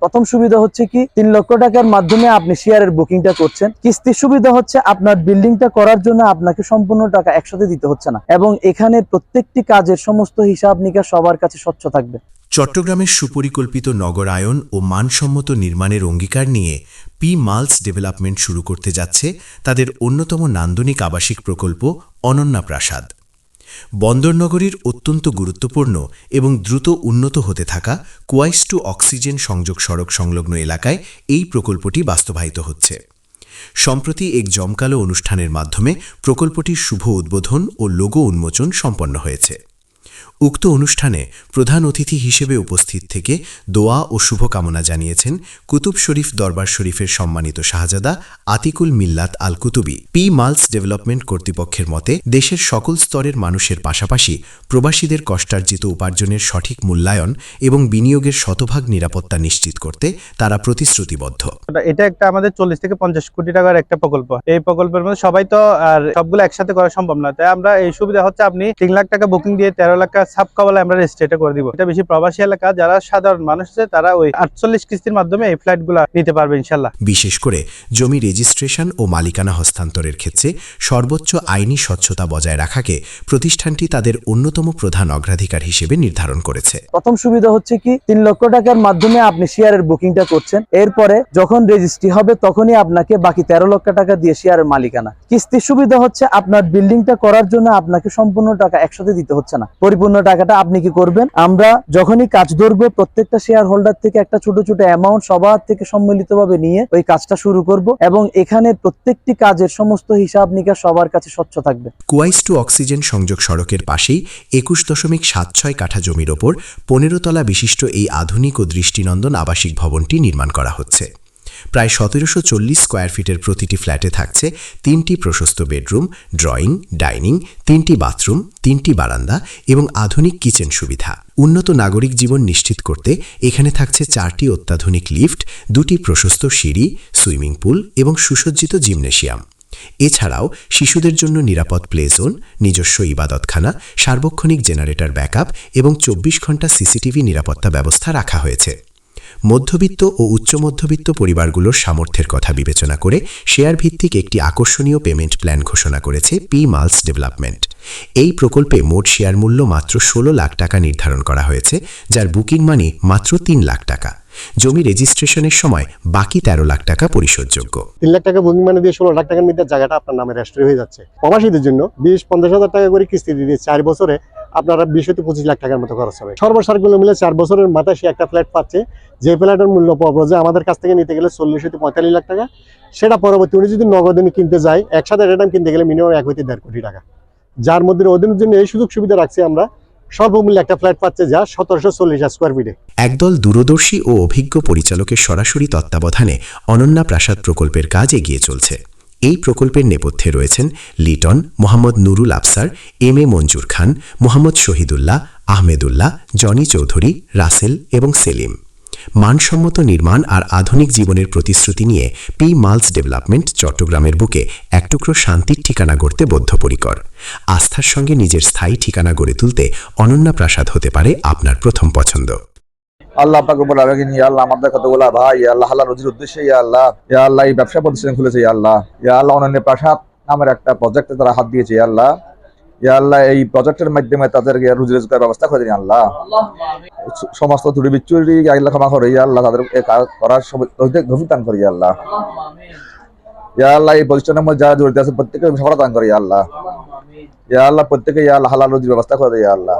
প্রথম সুবিধা হচ্ছে কি, তিন লক্ষ টাকার মাধ্যমে আপনি শেয়ারের বুকিংটা করছেন। কিস্তির সুবিধা হচ্ছে আপনার বিল্ডিংটা করার জন্য আপনাকে সম্পূর্ণ টাকা একসাথে দিতে হচ্ছে না। এবং এখানে প্রত্যেকটি কাজের সমস্ত হিসাব নিকাশ সবার কাছে স্বচ্ছ থাকবে। চট্টগ্রামের সুপরিকল্পিত নগরায়ন ও মানসম্মত নির্মাণের অঙ্গীকার নিয়ে পি মালস ডেভেলপমেন্ট শুরু করতে যাচ্ছে তাদের অন্যতম নান্দনিক আবাসিক প্রকল্প অনন্যা প্রাসাদ। বন্দরনগরীর অত্যন্ত গুরুত্বপূর্ণ এবং দ্রুত উন্নত হতে থাকা কোয়াইস টু অক্সিজেন সংযোগ সড়ক সংলগ্ন এলাকায় এই প্রকল্পটি বাস্তবায়িত হচ্ছে। সম্প্রতি এক জমকালো অনুষ্ঠানের মাধ্যমে প্রকল্পটির শুভ উদ্বোধন ও লোগো উন্মোচন সম্পন্ন হয়েছে। উক্ত অনুষ্ঠানে প্রধান অতিথি হিসেবে উপস্থিত থেকে দোয়া ও শুভকামনা জানিয়েছেন কুতুব শরীফ দরবার শরীফের সম্মানিত শাহজাদা আতিকুল মিল্লাত আল কুতুবি পি. মালস ডেভেলপমেন্ট কর্তৃপক্ষের মতে, দেশের সকল স্তরের মানুষের পাশাপাশি প্রবাসীদের কষ্টার্জিত উপার্জনের সঠিক মূল্যায়ন এবং বিনিয়োগের শতভাগ নিরাপত্তা নিশ্চিত করতে তারা প্রতিশ্রুতিবদ্ধ। এটা- একটা আমাদের চল্লিশ থেকে পঞ্চাশ কোটি টাকার একটা প্রকল্প। এই প্রকল্পের মধ্যে সবাই তো আর সবগুলো একসাথে করা সম্ভব না তাই আমরা এই সুবিধা হচ্ছে আপনি তিন লাখ টাকা বুকিং দিয়ে তেরো লাখ সাব কবলে আমরা রেজিস্ট্রেটা করে দিব। এটা বেশি প্রবাসী এলাকা যারা সাধারণ মানুষ আছে তারা ওই আটচল্লিশ কিস্তির মাধ্যমে এই ফ্লাইটগুলা নিতে পারবে ইনশাল্লাহ। বিশেষ করে জমি রেজিস্ট্রেশন ও মালিকানা হস্তান্তরের ক্ষেত্রে সর্বোচ্চ আইনি স্বচ্ছতা বজায় রাখাকে প্রতিষ্ঠানটি তাদের অন্যতম প্রধান অগ্রাধিকার হিসেবে নির্ধারণ করেছে। প্রথম সুবিধা হচ্ছে কি তিন লক্ষ টাকার মাধ্যমে আপনি শেয়ারের বুকিংটা করছেন। এরপরে যখন রেজিস্ট্রি হবে তখনই আপনাকে বাকি তেরো লক্ষ টাকা দিয়ে শেয়ারের মালিকানা। কিস্তির সুবিধা হচ্ছে আপনার বিল্ডিংটা করার জন্য আপনাকে সম্পূর্ণ টাকা একসাথে দিতে হচ্ছে না। পরিপূর্ণ টাকাটা আপনি কি করবেন? আমরা যখনই কাজ ধরবো, প্রত্যেকটা শেয়ার হোল্ডার থেকে একটা ছোট ছোট অ্যামাউন্ট সবার থেকে সম্মিলিতভাবে নিয়ে ওই কাজটা শুরু করব এবং এখানে প্রত্যেকটি কাজের সমস্ত হিসাব নিকাশ সবার কাছে স্বচ্ছ থাকবে। কুয়াইস টু অক্সিজেন সংযোগ সড়কের পাশেই একুশ দশমিক সাত ছয় কাঠা জমির ওপর পনেরো তলা বিশিষ্ট এই আধুনিক ও দৃষ্টিনন্দন আবাসিক ভবনটি নির্মাণ করা হচ্ছে। প্রায় সতেরোশো চল্লিশ স্কোয়ার ফিটের প্রতিটি ফ্ল্যাটে থাকছে তিনটি প্রশস্ত বেডরুম, ড্রয়িং, ডাইনিং, তিনটি বাথরুম, তিনটি বারান্দা এবং আধুনিক কিচেন সুবিধা। উন্নত নাগরিক জীবন নিশ্চিত করতে এখানে থাকছে চারটি অত্যাধুনিক লিফট, দুটি প্রশস্ত সিঁড়ি, সুইমিং পুল এবং সুসজ্জিত জিমনেশিয়াম। এছাড়াও শিশুদের জন্য নিরাপদ প্লে জোন, নিজস্ব ইবাদতখানা, সার্বক্ষণিক জেনারেটর ব্যাকআপ এবং চব্বিশ ঘণ্টা সিসিটিভি নিরাপত্তা ব্যবস্থা রাখা হয়েছে। মধ্যবিত্ত ও উচ্চ মধ্যবিত্ত পরিবারগুলোর সামর্থ্যের কথা বিবেচনা করে শেয়ার ভিত্তিক একটি আকর্ষণীয় পেমেন্ট প্ল্যান ঘোষণা করেছে পি মালস ডেভেলপমেন্ট। এই প্রকল্পে মোট শেয়ার মূল্য মাত্র ষোলো লাখ টাকা নির্ধারণ করা হয়েছে, যার বুকিং মানি মাত্র তিন লাখ টাকা। জমি রেজিস্ট্রেশনের সময় বাকি তেরো লাখ টাকা পরিশোধযোগ্য। তিন লাখ টাকা বুকিং মানে দিয়ে ষোলো লাখ টাকার মধ্যে জায়গাটা আপনার নামে রেজিস্ট্রি হয়ে যাচ্ছে। প্রবাসীদের জন্য বিশ পঞ্চাশ হাজার টাকা করে কিস্তি দিয়ে চার বছরে আপনারা বিশ হতে পঁচিশ লাখ টাকার মতো খরচ হবে। সর্বসারগুলো মিলে চার বছরের মাথায় সে একটা ফ্ল্যাট পাচ্ছে। যে ফ্ল্যাটের মূল্য পাবো যে আমাদের কাছ থেকে নিতে গেলে চল্লিশ থেকে পঁয়তাল্লিশ লাখ টাকা। সেটা পরবর্তী উনি যদি নগদে কিনতে যায়, একসাথে রেটাম কিনতে গেলে মিনিমাম এক হইতে দেড় কোটি টাকা। যার মধ্যে ওদের জন্য এই সুযোগ সুবিধা রাখছি আমরা স্বল্পমূল্যে একটা ফ্ল্যাট পাচ্ছে যা সতেরোশো চল্লিশ স্কোয়ার ফিটে একদল দূরদর্শী ও অভিজ্ঞ পরিচালকের সরাসরি তত্ত্বাবধানে অনন্যা প্রাসাদ প্রকল্পের কাজ এগিয়ে চলছে। এই প্রকল্পের নেপথ্যে রয়েছেন Liton Mohammad Nurul Afsar, M A Manjur Khan, Mohammad Shahidullah, Ahmedullah, Johnny Chowdhury, Rasel এবং সেলিম। মানসম্মত নির্মাণ আর আধুনিক জীবনের প্রতিশ্রুতি নিয়ে পি মালস ডেভেলপমেন্ট চট্টগ্রামের বুকে একটুকরো শান্তির ঠিকানা গড়তে বদ্ধপরিকর। আস্থার সঙ্গে নিজের স্থায়ী ঠিকানা গড়ে তুলতে অনন্যা প্রাসাদ হতে পারে আপনার প্রথম পছন্দ। আল্লাহ পাক আলামিন ইয়া আল্লাহ আমাদের কতগুলা ভাই ইয়া আল্লাহ হালাল রুজির উদ্দেশ্যে ইয়া আল্লাহ ইয়া আল্লাহ এই ব্যবসা প্রতিষ্ঠান খুলেছে ইয়া আল্লাহ ইয়া আল্লাহ অনন্য প্রাসাদ নামের একটা প্রজেক্টে তারা হাত দিয়েছে ইয়া আল্লাহ ইয়া আল্লাহ এই প্রজেক্টের মাধ্যমে তাদের রুজি রোজগার ব্যবস্থা করে দিন আল্লাহ সমস্ত ত্রুটি আল্লাহ ক্ষমা করে ইয়া আল্লাহ তাদের করার গভীর দান করে ইয়া আল্লাহ ইয়া আল্লাহ এই প্রতিষ্ঠানের মধ্যে যারা জড়িত আছে প্রত্যেকে সফলতা করে ইয়া আল্লাহ ইয়া আল্লাহ প্রত্যেকে ইয়া আল্লাহ হালাল রুজির ব্যবস্থা করে দেয় ইয়া আল্লাহ